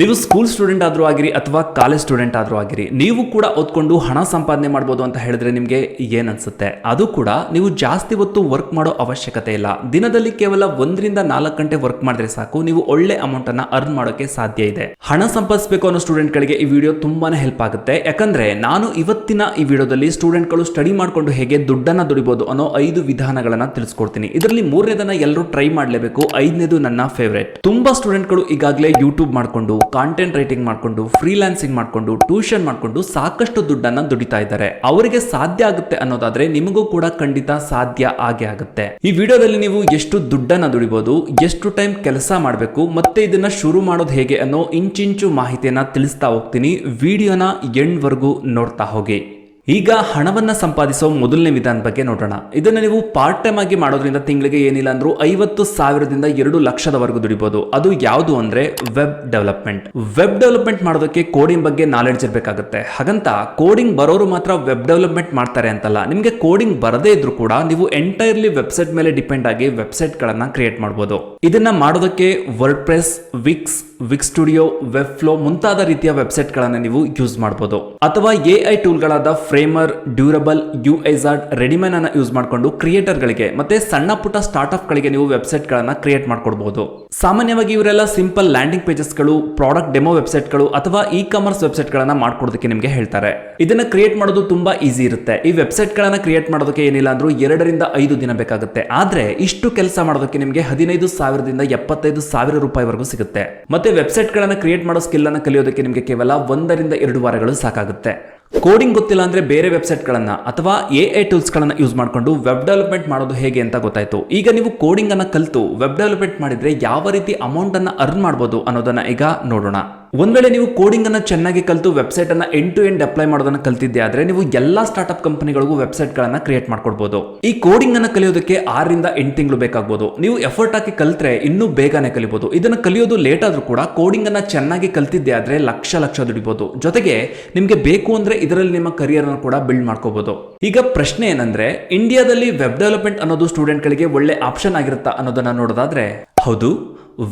ನೀವು school student ಆದರೂ ಆಗಿರಿ ಅಥವಾ ಕಾಲೇಜ್ ಸ್ಟೂಡೆಂಟ್ ಆದರೂ ಆಗಿರಿ, ನೀವು ಕೂಡ ಓದ್ಕೊಂಡು ಹಣ ಸಂಪಾದನೆ ಮಾಡ್ಬೋದು ಅಂತ ಹೇಳಿದ್ರೆ ನಿಮಗೆ ಏನ್ ಅನ್ಸುತ್ತೆ? ಅದು ಕೂಡ ನೀವು ಜಾಸ್ತಿ ಹೊತ್ತು ವರ್ಕ್ ಮಾಡೋ ಅವಶ್ಯಕತೆ ಇಲ್ಲ. ದಿನದಲ್ಲಿ ಕೇವಲ ಒಂದರಿಂದ ನಾಲ್ಕು ಗಂಟೆ ವರ್ಕ್ ಮಾಡಿದ್ರೆ ಸಾಕು, ನೀವು ಒಳ್ಳೆ ಅಮೌಂಟ್ ಅನ್ನ ಅರ್ನ್ ಮಾಡೋಕೆ ಸಾಧ್ಯ ಇದೆ. ಹಣ ಸಂಪಾದಿಸಬೇಕು ಅನ್ನೋ ಸ್ಟೂಡೆಂಟ್ ಗಳಿಗೆ ಈ ವಿಡಿಯೋ ತುಂಬಾನೇ ಹೆಲ್ಪ್ ಆಗುತ್ತೆ. ಯಾಕಂದ್ರೆ ನಾನು ಇವತ್ತಿನ ಈ ವಿಡಿಯೋದಲ್ಲಿ ಸ್ಟೂಡೆಂಟ್ಗಳು ಸ್ಟಡಿ ಮಾಡಿಕೊಂಡು ಹೇಗೆ ದುಡ್ಡನ್ನ ದುಡಿಬಹುದು ಅನ್ನೋ ಐದು ವಿಧಾನಗಳನ್ನ ತಿಳಿಸ್ಕೊಡ್ತೀನಿ. ಇದರಲ್ಲಿ ಮೂರನೇದನ್ನ ಎಲ್ಲರೂ ಟ್ರೈ ಮಾಡಲೇಬೇಕು, ಐದನೇದು ನನ್ನ ಫೇವ್ರೇಟ್ ತುಂಬಾ ಸ್ಟೂಡೆಂಟ್ಗಳು ಈಗಾಗಲೇ ಯೂಟ್ಯೂಬ್ ಮಾಡ್ಕೊಂಡು ಕಾಂಟೆಂಟ್ ರೈಟಿಂಗ್ ಮಾಡ್ಕೊಂಡು ಫ್ರೀಲ್ಯಾನ್ಸಿಂಗ್ ಮಾಡಿಕೊಂಡು ಟ್ಯೂಷನ್ ಮಾಡ್ಕೊಂಡು ಸಾಕಷ್ಟು ದುಡ್ಡನ್ನ ದುಡಿತಾ ಇದ್ದಾರೆ. ಅವರಿಗೆ ಸಾಧ್ಯ ಆಗುತ್ತೆ ಅನ್ನೋದಾದ್ರೆ ನಿಮಗೂ ಕೂಡ ಖಂಡಿತ ಸಾಧ್ಯ ಆಗೇ ಆಗುತ್ತೆ. ಈ ವಿಡಿಯೋದಲ್ಲಿ ನೀವು ಎಷ್ಟು ದುಡ್ಡನ್ನ ದುಡಿಬಹುದು ಎಷ್ಟು ಟೈಮ್ ಕೆಲಸ ಮಾಡಬೇಕು, ಮತ್ತೆ ಇದನ್ನ ಶುರು ಮಾಡೋದು ಹೇಗೆ ಅನ್ನೋ ಇಂಚಿಂಚು ಮಾಹಿತಿಯನ್ನ ತಿಳಿಸ್ತಾ ಹೋಗ್ತೀನಿ. ವಿಡಿಯೋನ ಎಂಡ್ವರೆಗೂ ನೋಡ್ತಾ ಹೋಗಿ. ಈಗ ಹಣವನ್ನು ಸಂಪಾದಿಸೋ ಮೊದಲನೇ ವಿಧಾನ ಬಗ್ಗೆ ನೋಡೋಣ. ಇದನ್ನ ನೀವು ಪಾರ್ಟ್ ಟೈಮ್ ಆಗಿ ಮಾಡೋದ್ರಿಂದ ತಿಂಗಳಿಗೆ ಏನಿಲ್ಲ ಅಂದ್ರೂ ಐವತ್ತು ಸಾವಿರದಿಂದ ಎರಡು ಲಕ್ಷದವರೆಗೂ ದುಡಿಬಹುದು ಅದು ಯಾವುದು ಅಂದ್ರೆ ವೆಬ್ ಡೆವಲಪ್ಮೆಂಟ್ ವೆಬ್ ಡೆವಲಪ್ಮೆಂಟ್ ಮಾಡೋದಕ್ಕೆ ಕೋಡಿಂಗ್ ಬಗ್ಗೆ ನಾಲೆಡ್ಜ್ ಇರಬೇಕಾಗುತ್ತೆ. ಹಾಗಂತ ಕೋಡಿಂಗ್ ಬರೋರು ಮಾತ್ರ ವೆಬ್ ಡೆವಲಪ್ಮೆಂಟ್ ಮಾಡ್ತಾರೆ ಅಂತಲ್ಲ. ನಿಮಗೆ ಕೋಡಿಂಗ್ ಬರದೇ ಇದ್ರೂ ಕೂಡ ನೀವು ಎಂಟೈರ್ಲಿ ವೆಬ್ಸೈಟ್ ಮೇಲೆ ಡಿಪೆಂಡ್ ಆಗಿ ವೆಬ್ಸೈಟ್ ಗಳನ್ನ ಕ್ರಿಯೇಟ್ ಮಾಡಬಹುದು ಇದನ್ನ ಮಾಡೋದಕ್ಕೆ WordPress Wix Wix Studio Webflow ಮುಂತಾದ ರೀತಿಯ ವೆಬ್ಸೈಟ್ ಗಳನ್ನ ನೀವು ಯೂಸ್ ಮಾಡಬಹುದು ಅಥವಾ ಎ ಐ ಟೂಲ್ಗಳಾದ ಫ್ರೇಮರ್, ಡ್ಯೂರಬಲ್, ಯು ಐಸಾರ್ಡ್ ರೆಡಿಮೇನ್ ಅನ್ನು ಯೂಸ್ ಮಾಡಿಕೊಂಡು ಕ್ರಿಯೇಟರ್ ಗಳಿಗೆ ಮತ್ತೆ ಸಣ್ಣ ಪುಟ್ಟ ಸ್ಟಾರ್ಟ್ಅಪ್ ಗಳಿಗೆ ನೀವು ವೆಬ್ಸೈಟ್ ಗಳನ್ನ ಕ್ರಿಯೇಟ್ ಮಾಡ್ಕೊಡ್ಬೋದು. ಸಾಮಾನ್ಯವಾಗಿ ಇವರೆಲ್ಲ ಸಿಂಪಲ್ ಲ್ಯಾಂಡಿಂಗ್ ಪೇಜಸ್ಗಳು, ಪ್ರಾಡಕ್ಟ್ ಡೆಮೋ ವೆಬ್ಸೈಟ್ಗಳು ಅಥವಾ ಇ ಕಾಮರ್ಸ್ ವೆಬ್ಸೈಟ್ ಗಳನ್ನ ಮಾಡ್ಕೊಡೋದಕ್ಕೆ ನಿಮಗೆ ಹೇಳ್ತಾರೆ. ಇದನ್ನ ಕ್ರಿಯೇಟ್ ಮಾಡೋದು ತುಂಬಾ ಈಸಿ ಇರುತ್ತೆ. ಈ ವೆಬ್ಸೈಟ್ ಗಳನ್ನ ಕ್ರಿಯೇಟ್ ಮಾಡೋದಕ್ಕೆ ಏನಿಲ್ಲ ಅಂದ್ರೂ ಎರಡರಿಂದ ಐದು ದಿನ ಬೇಕಾಗುತ್ತೆ. ಆದ್ರೆ ಇಷ್ಟು ಕೆಲಸ ಮಾಡೋದಕ್ಕೆ ನಿಮಗೆ ಹದಿನೈದು ಸಾವಿರದಿಂದ ಎಪ್ಪತ್ತೈದು ಸಾವಿರ ರೂಪಾಯಿವರೆಗೂ ಸಿಗುತ್ತೆ. ಮತ್ತೆ ವೆಬ್ಸೈಟ್ ಗಳನ್ನ ಕ್ರಿಯೇಟ್ ಮಾಡೋ ಸ್ಕಿಲ್ ಅನ್ನ ಕಲಿಯೋದಕ್ಕೆ ನಿಮಗೆ ಕೇವಲ ಒಂದರಿಂದ ಎರಡು ವಾರಗಳು ಸಾಕಾಗುತ್ತೆ. ಕೋಡಿಂಗ್ ಗೊತ್ತಿಲ್ಲ ಅಂದ್ರೆ ಬೇರೆ ವೆಬ್ಸೈಟ್ ಗಳನ್ನ ಅಥವಾ ಎ ಐ ಟೂಲ್ಸ್ ಗಳನ್ನ ಯೂಸ್ ಮಾಡಿಕೊಂಡು ವೆಬ್ ಡೆವಲಪ್ಮೆಂಟ್ ಮಾಡೋದು ಹೇಗೆ ಅಂತ ಗೊತ್ತಾಯ್ತು. ಈಗ ನೀವು ಕೋಡಿಂಗ್ ಅನ್ನ ಕಲಿತು ವೆಬ್ ಡೆವಲಪ್ಮೆಂಟ್ ಮಾಡಿದ್ರೆ ಯಾವ ರೀತಿ ಅಮೌಂಟ್ ಅನ್ನ ಅರ್ನ್ ಮಾಡಬಹುದು ಅನ್ನೋದನ್ನ ಈಗ ನೋಡೋಣ. ಒಂದ್ ವೇಳೆ ನೀವು ಕೋಡಿಂಗ್ ಅನ್ನ ಚೆನ್ನಾಗಿ ಕಲಿತು ವೆಬ್ಸೈಟ್ ಅನ್ನ ಎಂಡ್ ಟು ಎಂಡ್ ಅಪ್ಲೈ ಮಾಡೋದನ್ನ ಕಲ್ತಿದ್ದೆ ಆದ್ರೆ ನೀವು ಎಲ್ಲಾ ಸ್ಟಾರ್ಟ್ಅಪ್ ಕಂಪನಿಗಳಿಗೂ ವೆಬ್ಸೈಟ್ ಗಳನ್ನ ಕ್ರಿಯೇಟ್ ಮಾಡ್ಕೊಡ್ಬೋದು. ಈ ಕೋಡಿಂಗ್ ಅನ್ನ ಕಲಿಯೋದಕ್ಕೆ ಆರರಿಂದ ಎಂಟು ತಿಂಗಳು ಬೇಕಾಗಬಹುದು ನೀವು ಎಫರ್ಟ್ ಹಾಕಿ ಕಲ್ತ್ರೆ ಇನ್ನೂ ಬೇಗನೆ ಕಲಿಬಹುದು ಇದನ್ನ ಕಲಿಯೋದು ಲೇಟ್ ಆದ್ರೂ ಕೂಡ ಕೋಡಿಂಗ್ ಅನ್ನ ಚೆನ್ನಾಗಿ ಕಲ್ತಿದ್ದೆ ಆದ್ರೆ ಲಕ್ಷ ಲಕ್ಷ ದುಡಿಬಹುದು ಜೊತೆಗೆ ನಿಮಗೆ ಬೇಕು ಅಂದ್ರೆ ಇದರಲ್ಲಿ ನಿಮ್ಮ ಕರಿಯರ್ ಅನ್ನು ಕೂಡ ಬಿಲ್ಡ್ ಮಾಡ್ಕೋಬಹುದು ಈಗ ಪ್ರಶ್ನೆ ಏನಂದ್ರೆ ಇಂಡಿಯಾದಲ್ಲಿ ವೆಬ್ ಡೆವಲಪ್ಮೆಂಟ್ ಅನ್ನೋದು ಸ್ಟೂಡೆಂಟ್ ಗಳಿಗೆ ಒಳ್ಳೆ ಆಪ್ಷನ್ ಆಗಿರುತ್ತಾ ಅನ್ನೋದನ್ನ ನೋಡೋದಾದ್ರೆ, ಹೌದು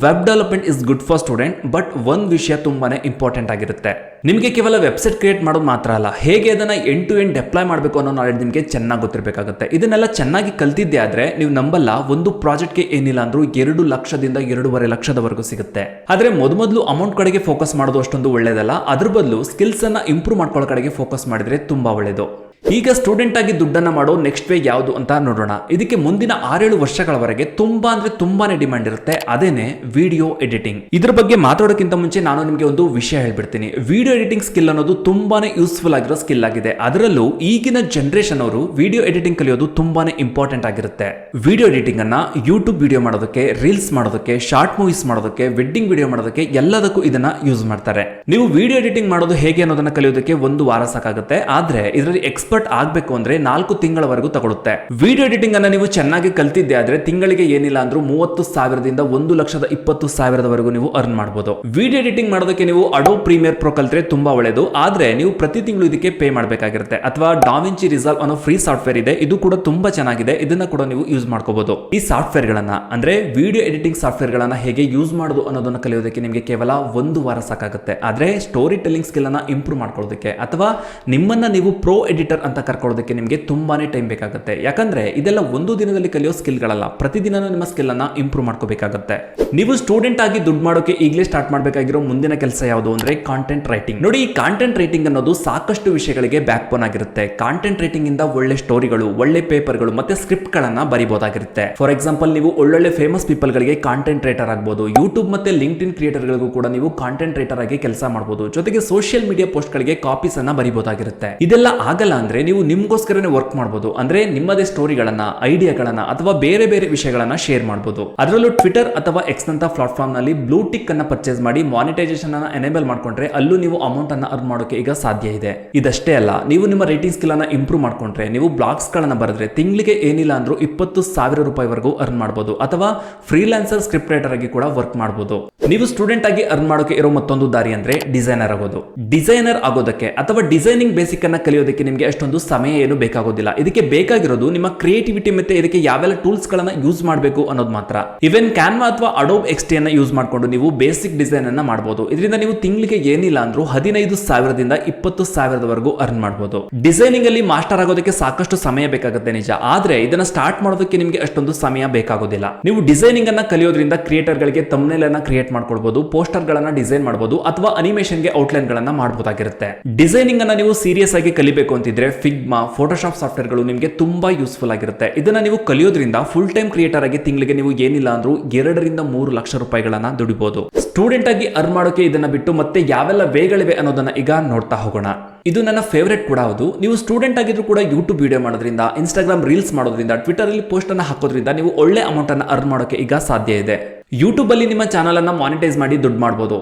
web development is good for student but ಒಂದು ವಿಷಯ ತುಂಬಾನೇ ಇಂಪಾರ್ಟೆಂಟ್ ಆಗಿರುತ್ತೆ. ನಿಮಗೆ ಕೇವಲ ವೆಬ್ಸೈಟ್ ಕ್ರಿಯೇಟ್ ಮಾಡೋದು ಮಾತ್ರ ಅಲ್ಲ, ಹೇಗೆ ಅದನ್ನು ಎಂಡ್ ಟು ಎಂಡ್ ಡೆಪ್ಲಾಯ್ ಮಾಡಬೇಕು ಅನ್ನೋ ನಾಲೆಜ್ ನಿಮಗೆ ಚೆನ್ನಾಗಿ ಗೊತ್ತಿರಬೇಕಾಗುತ್ತೆ. ಇದನ್ನೆಲ್ಲ ಚೆನ್ನಾಗಿ ಕಲ್ತಿದ್ದೆ ಆದ್ರೆ ನೀವು ನಂಬಲ್ಲ, ಒಂದು ಪ್ರಾಜೆಕ್ಟ್ಗೆ ಏನಿಲ್ಲ ಅಂದ್ರೂ ಎರಡು ಲಕ್ಷದಿಂದ ಎರಡೂವರೆ ಲಕ್ಷದವರೆಗೂ ಸಿಗುತ್ತೆ. ಆದ್ರೆ ಮೊದಲು ಅಮೌಂಟ್ ಕಡೆಗೆ ಫೋಕಸ್ ಮಾಡೋದು ಅಷ್ಟೊಂದು ಒಳ್ಳೇದಲ್ಲ, ಅದ್ರ ಬದಲು ಸ್ಕಿಲ್ಸ್ ಇಂಪ್ರೂವ್ ಮಾಡ್ಕೊಳ್ಳೋ ಕಡೆಗೆ ಫೋಕಸ್ ಮಾಡಿದ್ರೆ ತುಂಬಾ ಒಳ್ಳೇದು. ಈಗ ಸ್ಟೂಡೆಂಟ್ ಆಗಿ ದುಡ್ಡನ್ನ ಮಾಡೋ ನೆಕ್ಸ್ಟ್ ವೇ ಯಾವುದು ಅಂತ ನೋಡೋಣ. ಇದಕ್ಕೆ ಮುಂದಿನ ಆರೇಳು ವರ್ಷಗಳವರೆಗೆ ತುಂಬಾ ಅಂದ್ರೆ ತುಂಬಾನೇ ಡಿಮ್ಯಾಂಡ್ ಇರುತ್ತೆ, ಅದೇನೆ ವಿಡಿಯೋ ಎಡಿಟಿಂಗ್ ಇದ್ರ ಬಗ್ಗೆ ಮಾತಾಡೋಕ್ಕಿಂತ ಮುಂಚೆ ನಾನು ನಿಮಗೆ ಒಂದು ವಿಷಯ ಹೇಳ್ಬಿಡ್ತೀನಿ. ವಿಡಿಯೋ ಎಡಿಟಿಂಗ್ ಸ್ಕಿಲ್ ಅನ್ನೋದು ತುಂಬಾನೇ ಯೂಸ್ಫುಲ್ ಆಗಿರೋ ಸ್ಕಿಲ್ ಆಗಿದೆ. ಅದರಲ್ಲೂ ಈಗಿನ ಜನರೇಷನ್ ಅವರು ವಿಡಿಯೋ ಎಡಿಟಿಂಗ್ ಕಲಿಯೋದು ತುಂಬಾನೇ ಇಂಪಾರ್ಟೆಂಟ್ ಆಗಿರುತ್ತೆ. ವಿಡಿಯೋ ಎಡಿಟಿಂಗ್ ಅನ್ನ ಯೂಟ್ಯೂಬ್ ವಿಡಿಯೋ ಮಾಡೋದಕ್ಕೆ ರೀಲ್ಸ್ ಮಾಡೋದಕ್ಕೆ ಶಾರ್ಟ್ ಮೂವೀಸ್ ಮಾಡೋದಕ್ಕೆ ವೆಡ್ಡಿಂಗ್ ವಿಡಿಯೋ ಮಾಡೋದಕ್ಕೆ ಎಲ್ಲದಕ್ಕೂ ಇದನ್ನ ಯೂಸ್ ಮಾಡ್ತಾರೆ. ನೀವು ವಿಡಿಯೋ ಎಡಿಟಿಂಗ್ ಮಾಡೋದು ಹೇಗೆ ಅನ್ನೋದನ್ನ ಕಲಿಯೋದಕ್ಕೆ ಒಂದು ವಾರ ಸಾಕಾಗುತ್ತೆ. ಆದ್ರೆ ಇದರಲ್ಲಿ ಎಕ್ಸ್ಪರ್ಟ್ ಆಗಬೇಕು ಅಂದ್ರೆ ನಾಲ್ಕು ತಿಂಗಳವರೆಗೂ ತಗೊಳುತ್ತೆ. ವಿಡಿಯೋ ಎಡಿಟಿಂಗ್ ಅನ್ನ ನೀವು ಚೆನ್ನಾಗಿ ಕಲ್ತಿದ್ದೆ ಆದ್ರೆ ತಿಂಗಳಿಗೆ ಏನಿಲ್ಲ ಅಂದ್ರೂ ಮೂವತ್ತು ಸಾವಿರದಿಂದ ಒಂದು ಲಕ್ಷದ ಇಪ್ಪತ್ತು ಸಾವಿರದವರೆಗೂ ನೀವು ಅರ್ನ್ ಮಾಡಬಹುದು ವಿಡಿಯೋ ಎಡಿಟಿಂಗ್ ಮಾಡೋದಕ್ಕೆ ನೀವು ಅಡೋ ಪ್ರೀಮಿಯರ್ ಪ್ರೋ ಕಲ್ತ್ರೆ ತುಂಬಾ ಒಳ್ಳೆಯದು ಆದರೆ ನೀವು ಪ್ರತಿ ತಿಂಗಳು ಇದಕ್ಕೆ ಪೇ ಮಾಡಬೇಕಾಗಿರುತ್ತೆ. ಅಥವಾ ಡಾವಿಂಚಿ ರಿಸಾಲ್ವ್ ಅನ್ನೋ ಫ್ರೀ ಸಾಫ್ಟ್ವೇರ್ ಇದೆ. ಇದು ಕೂಡ ತುಂಬಾ ಚೆನ್ನಾಗಿದೆ. ಇದನ್ನ ಕೂಡ ನೀವು ಯೂಸ್ ಮಾಡ್ಕೋಬಹುದು ಈ ಸಾಫ್ಟ್ವೇರ್ ಗಳನ್ನ ಅಂದ್ರೆ ವಿಡಿಯೋ ಎಡಿಟಿಂಗ್ ಸಾಫ್ಟ್ವೇರ್ ಗಳನ್ನ ಹೇಗೆ ಯೂಸ್ ಮಾಡೋದು ಅನ್ನೋದನ್ನ ಕಲಿಯೋದಕ್ಕೆ ನಿಮಗೆ ಕೇವಲ ಒಂದು ವಾರ ಸಾಕಾಗುತ್ತೆ. ಆದ್ರೆ ಸ್ಟೋರಿ ಟೆಲ್ಲಿಂಗ್ ಸ್ಕಿಲ್ ಅನ್ನ ಇಂಪ್ರೂವ್ ಮಾಡ್ಕೊಳ್ಳೋದಕ್ಕೆ ಅಥವಾ ನಿಮ್ಮನ್ನ ನೀವು ಪ್ರೋ ಎಡಿಟರ್ ಅಂತ ಕರ್ಕೊಳ್ಳೋದಕ್ಕೆ ನಿಮಗೆ ತುಂಬಾನೇ ಟೈಮ್ ಬೇಕಾಗುತ್ತೆ. ಯಾಕಂದ್ರೆ ಇದೆಲ್ಲ ಒಂದು ದಿನದಲ್ಲಿ ಕಲಿಯೋ ಸ್ಕಿಲ್ಗಳಲ್ಲ. ಪ್ರತಿದಿನ ನಿಮ್ಮ ಸ್ಕಿಲ್ ಅನ್ನ ಇಂಪ್ರೂವ್ ಮಾಡ್ಕೋಬೇಕಾಗುತ್ತೆ. ನೀವು ಸ್ಟೂಡೆಂಟ್ ಆಗಿ ದುಡ್ಡು ಮಾಡೋಕೆ ಈಗಲೇ ಸ್ಟಾರ್ಟ್ ಮಾಡಬೇಕಾಗಿರೋ ಮುಂದಿನ ಕೆಲಸ ಯಾವುದು ಅಂದ್ರೆ ಕಾಂಟೆಂಟ್ ರೈಟಿಂಗ್ ನೋಡಿ, ಈ ಕಾಂಟೆಂಟ್ ರೈಟಿಂಗ್ ಅನ್ನೋದು ಸಾಕಷ್ಟು ವಿಷಯಗಳಿಗೆ ಬ್ಯಾಕ್ ಬೋನ್ ಆಗಿರುತ್ತೆ. ಕಾಂಟೆಂಟ್ ರೈಟಿಂಗ್ ಇಂದ ಒಳ್ಳೆ ಸ್ಟೋರಿಗಳು ಒಳ್ಳೆ ಪೇಪರ್ಗಳು ಮತ್ತೆ ಸ್ಕ್ರಿಪ್ಟ್ ಗಳನ್ನ ಬರಿಬಹುದಾಗಿರುತ್ತೆ ಫಾರ್ ಎಕ್ಸಾಂಪಲ್ ನೀವು ಒಳ್ಳೊಳ್ಳೆ ಫೇಮಸ್ ಪೀಪಲ್ ಗಳಿಗೆ ಕಾಂಟೆಂಟ್ ರೈಟರ್ ಆಗಬಹುದು ಯೂಟ್ಯೂಬ್ ಮತ್ತೆ ಲಿಂಕ್ ಇನ್ ಕ್ರಿಯೇಟರ್ ಗಳಿಗೂ ಕೂಡ ನೀವು ಕಾಂಟೆಂಟ್ ರೈಟರ್ ಆಗಿ ಕೆಲಸ ಮಾಡಬಹುದು ಜೊತೆಗೆ ಸೋಷಿಯಲ್ ಮೀಡಿಯಾ ಪೋಸ್ಟ್ ಗಳಿಗೆ ಕಾಪೀಸ್ ಅನ್ನ ಬರಿಬಹುದಾಗಿರುತ್ತೆ ಇದೆಲ್ಲ ಆಗಲ್ಲ ಅಂದ್ರೆ ನೀವು ನಿಮ್ಗೋಸ್ಕರನೇ ವರ್ಕ್ ಮಾಡಬಹುದು ಅಂದ್ರೆ ನಿಮ್ಮದೇ ಸ್ಟೋರಿಗಳನ್ನ ಐಡಿಯಾಗಳನ್ನ ಅಥವಾ ಬೇರೆ ಬೇರೆ ವಿಷಯಗಳನ್ನ ಶೇರ್ ಮಾಡಬಹುದು ಅದರಲ್ಲೂ ಟ್ವಿಟರ್ ಅಥವಾ ಎಕ್ಸ್ ಅಂತ ಪ್ಲಾಟ್ಫಾರ್ಮ್ನಲ್ಲಿ ಬ್ಲೂ ಟಿಕ್ ಅನ್ನ ಪರ್ಚೇಸ್ ಮಾಡಿ ಮಾನಿಟೈಸೇಷನ್ ಅನ್ನ ಎನೇಬಲ್ ಮಾಡ್ಕೊಂಡ್ರೆ ಅಲ್ಲೂ ನೀವು ಅಮೌಂಟ್ ಅನ್ನ ಅರ್ನ್ ಮಾಡೋಕೆ ಈಗ ಸಾಧ್ಯ ಇದೆ. ಇದಷ್ಟೇ ಅಲ್ಲ, ನೀವು ನಿಮ್ಮ ರೈಟಿಂಗ್ ಸ್ಕಿಲ್ ಅನ್ನ ಇಂಪ್ರೂವ್ ಮಾಡ್ಕೊಂಡ್ರೆ, ನೀವು ಬ್ಲಾಗ್ಸ್ ಗಳನ್ನ ಬರೆದ್ರೆ ತಿಂಗಳಿಗೆ ಏನಿಲ್ಲ ಅಂದ್ರೂ ಇಪ್ಪತ್ತು ಸಾವಿರ ರೂಪಾಯಿವರೆಗೂ ಅರ್ನ್ ಮಾಡಬಹುದು ಅಥವಾ ಫ್ರೀಲಾನ್ಸರ್ ಸ್ಕ್ರಿಪ್ಟ್ ರೈಟರ್ ಆಗಿ ಕೂಡ ವರ್ಕ್ ಮಾಡಬಹುದು ನೀವು ಸ್ಟೂಡೆಂಟ್ ಆಗಿ ಅರ್ನ್ ಮಾಡೋಕೆ ಇರೋ ಮತ್ತೊಂದು ದಾರಿ ಅಂದ್ರೆ ಡಿಸೈನರ್ ಆಗೋದು. ಡಿಸೈನರ್ ಆಗೋದಕ್ಕೆ ಅಥವಾ ಡಿಸೈನಿಂಗ್ ಬೇಸಿಕ್ ಅನ್ನ ಕಲಿಯೋದಕ್ಕೆ ನಿಮಗೆ ಅಷ್ಟೊಂದು ಸಮಯ ಏನು ಬೇಕಾಗೋದಿಲ್ಲ. ಇದಕ್ಕೆ ಬೇಕಾಗಿರೋದು ನಿಮ್ಮ ಕ್ರಿಯೇಟಿವಿಟಿ ಮತ್ತೆ ಇದಕ್ಕೆ ಯಾವೆಲ್ಲ ಟೂಲ್ಸ್ ಗಳನ್ನ ಯೂಸ್ ಮಾಡಬೇಕು ಅನ್ನೋದು ಮಾತ್ರ. ಇವನ್ ಕ್ಯಾನ್ವಾ ಅಥವಾ ಅಡೋಬ್ ಎಕ್ಸ್ಟಿ ಅನ್ನ ಯೂಸ್ ಮಾಡ್ಕೊಂಡು ನೀವು ಬೇಸಿಕ್ ಡಿಸೈನ್ ಅನ್ನ ಮಾಡಬಹುದು ಇದರಿಂದ ನೀವು ತಿಂಗಳಿಗೆ ಏನಿಲ್ಲ ಅಂದ್ರೂ ಹದಿನೈದು ಸಾವಿರದಿಂದ ಇಪ್ಪತ್ತು ಸಾವಿರದವರೆಗೂ ಅರ್ನ್ ಮಾಡಬಹುದು ಡಿಸೈನಿಂಗ್ ಅಲ್ಲಿ ಮಾಸ್ಟರ್ ಆಗೋದಕ್ಕೆ ಸಾಕಷ್ಟು ಸಮಯ ಬೇಕಾಗುತ್ತೆ ನಿಜ. ಆದ್ರೆ ಇದನ್ನ ಸ್ಟಾರ್ಟ್ ಮಾಡೋದಕ್ಕೆ ನಿಮಗೆ ಅಷ್ಟೊಂದು ಸಮಯ ಬೇಕಾಗೋದಿಲ್ಲ. ನೀವು ಡಿಸೈನಿಂಗ್ ಅನ್ನ ಕಲಿಯೋದ್ರಿಂದ ಕ್ರಿಯೇಟರ್ ಗಳಿಗೆ ತಮ್ನೆಲ್ ಅನ್ನ ಕ್ರಿಯೇಟ್ ಮಾಡ್ಕೊಳ್ಬಹುದು ಪೋಸ್ಟರ್ ಗಳನ್ನ ಡಿಸೈನ್ ಮಾಡಬಹುದು ಅಥವಾ ಅನಿಮೇಷನ್ಗೆ ಔಟ್ಲೈನ್ ಗಳನ್ನ ಮಾಡಬಹುದಾಗಿರುತ್ತೆ ಡಿಸೈನಿಂಗ್ ಅನ್ನ ನೀವು ಸೀರಿಯಸ್ ಆಗಿ ಕಲಿಬೇಕು ಅಂತಿದ್ರೆ ಫಿಗ್ಮಾ ಫೋಟೋಶಾಪ್ ಸಾಫ್ಟ್ವೇರ್ಗಳು ನಿಮಗೆ ತುಂಬಾ ಯೂಸ್ಫುಲ್ ಆಗಿರುತ್ತೆ. ಇದನ್ನ ನೀವು ಕಲಿಯೋದ್ರಿಂದ ಫುಲ್ ಟೈಮ್ ಕ್ರಿಯೇಟರ್ ಆಗಿ ತಿಂಗಳಿಗೆ ನೀವು ಏನಿಲ್ಲ ಅಂದ್ರೂ ಎರಡರಿಂದ ಮೂರು ಲಕ್ಷ ರೂಪಾಯಿಗಳನ್ನ ದುಡಿಬಹುದು ಸ್ಟೂಡೆಂಟ್ ಆಗಿ ಅರ್ನ್ ಮಾಡೋಕೆ ಇದನ್ನ ಬಿಟ್ಟು ಮತ್ತೆ ಯಾವೆಲ್ಲ ವೇಗಳಿವೆ ಅನ್ನೋದನ್ನ ಈಗ ನೋಡ್ತಾ ಹೋಗೋಣ. ಇದು ನನ್ನ ಫೇವರೇಟ್ ಕೂಡ ಹೌದು. ನೀವು ಸ್ಟೂಡೆಂಟ್ ಆಗಿದ್ರು ಕೂಡ ಯೂಟ್ಯೂಬ್ ವಿಡಿಯೋ ಮಾಡೋದ್ರಿಂದ ಇನ್ಸ್ಟಾಗ್ರಾಮ್ ರೀಲ್ಸ್ ಮಾಡೋದ್ರಿಂದ ಟ್ವಿಟರ್ ಅಲ್ಲಿ ಪೋಸ್ಟ್ ಅನ್ನ ಹಾಕೋದ್ರಿಂದ ನೀವು ಒಳ್ಳೆ ಅಮೌಂಟ್ ಅನ್ನ ಅರ್ನ್ ಮಾಡೋಕೆ ಈಗ ಸಾಧ್ಯ ಇದೆ. ಯೂಟ್ಯೂಬ್ ಅಲ್ಲಿ ನಿಮ್ಮ ಚಾನಲ್ ಅನ್ನ ಮಾನಿಟೈಸ್ ಮಾಡಿ ದುಡ್ಡು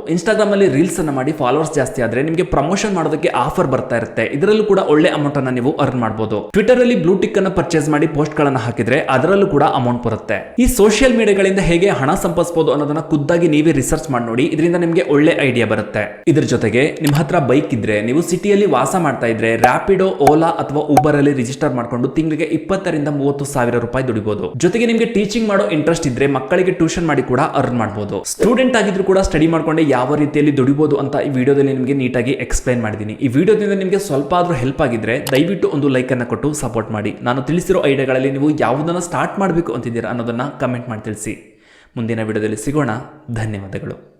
ಅಲ್ಲಿ ರೀಲ್ಸ್ ಅನ್ನ ಮಾಡಿ ಫಾಲೋವರ್ಸ್ ಜಾಸ್ತಿ ಆದ್ರೆ ನಿಮಗೆ ಪ್ರಮೋಷನ್ ಮಾಡೋದಕ್ಕೆ ಆಫರ್ ಬರ್ತಾ ಇರುತ್ತೆ. ಇದರಲ್ಲೂ ಕೂಡ ಒಳ್ಳೆ ಅಮೌಂಟ್ ಅನ್ನ ನೀವು ಅರ್ನ್ ಮಾಡಬಹುದು ಟ್ವಿಟರ್ ಅಲ್ಲಿ ಬ್ಲೂ ಟಿಕ್ ಅನ್ನ ಪರ್ಚೇಸ್ ಮಾಡಿ ಪೋಸ್ಟ್ ಗಳನ್ನ ಹಾಕಿದ್ರೆ ಅದರಲ್ಲೂ ಕೂಡ ಅಮೌಂಟ್ ಬರುತ್ತೆ. ಈ ಸೋಷಿಯಲ್ ಮೀಡಿಯಾಗಳಿಂದ ಹೇಗೆ ಹಣ ಸಂಪಾದಿಸಬಹುದು ಅನ್ನೋದನ್ನ ಖುದ್ದಾಗಿ ನೀವೇ ರಿಸರ್ಚ್ ಮಾಡಿ ನೋಡಿ, ಇದರಿಂದ ನಿಮಗೆ ಒಳ್ಳೆ ಐಡಿಯಾ ಬರುತ್ತೆ. ಇದ್ರ ಜೊತೆಗೆ ನಿಮ್ಮ ಹತ್ರ ಬೈಕ್ ಇದ್ರೆ, ನೀವು ಸಿಟಿಯಲ್ಲಿ ವಾಸ ಮಾಡ್ತಾ ಇದ್ರೆ ರ್ಯಾಪಿಡೋ ಓಲಾ ಅಥವಾ ಊಬರ್ ಅಲ್ಲಿ ರಿಜಿಸ್ಟರ್ ಮಾಡ್ಕೊಂಡು ತಿಂಗಳಿಗೆ ಇಪ್ಪತ್ತರಿಂದ ಮೂವತ್ತು ಸಾವಿರ ರೂಪಾಯಿ ದುಡಿಬಹುದು ಜೊತೆಗೆ ನಿಮಗೆ ಟೀಚಿಂಗ್ ಮಾಡೋ ಇಂಟ್ರೆಸ್ಟ್ ಇದ್ರೆ ಮಕ್ಕಳಿಗೆ ಟ್ಯೂಷನ್ ಮಾಡಿ ಕೂಡ ಅರ್ನ್ ಮಾಡಬಹುದು ಸ್ಟೂಡೆಂಟ್ ಆಗಿದ್ರು ಕೂಡ ಸ್ಟಡಿ ಮಾಡ್ಕೊಂಡೆ ಯಾವ ರೀತಿಯಲ್ಲಿ ದುಡಿಬಹುದು ಅಂತ ಈ ವಿಡಿಯೋದಲ್ಲಿ ನಿಮಗೆ ನೀಟಾಗಿ ಎಕ್ಸ್ಪ್ಲೈನ್ ಮಾಡಿದ್ದೀನಿ ಈ ವಿಡಿಯೋದಿಂದ ನಿಮಗೆ ಸ್ವಲ್ಪ ಆದ್ರೂ ಹೆಲ್ಪ್ ಆಗಿದ್ರೆ ದಯವಿಟ್ಟು ಒಂದು ಲೈಕ್ ಅನ್ನ ಕೊಟ್ಟು ಸಪೋರ್ಟ್ ಮಾಡಿ. ನಾನು ತಿಳಿಸಿರೋ ಐಡಿಯಾಗಳಲ್ಲಿ ನೀವು ಯಾವುದನ್ನ ಸ್ಟಾರ್ಟ್ ಮಾಡಬೇಕು ಅಂತಿದ್ದೀರಾ ಅನ್ನೋದನ್ನ ಕಮೆಂಟ್ ಮಾಡಿ ತಿಳಿಸಿ. ಮುಂದಿನ ವಿಡಿಯೋದಲ್ಲಿ ಸಿಗೋಣ. ಧನ್ಯವಾದಗಳು.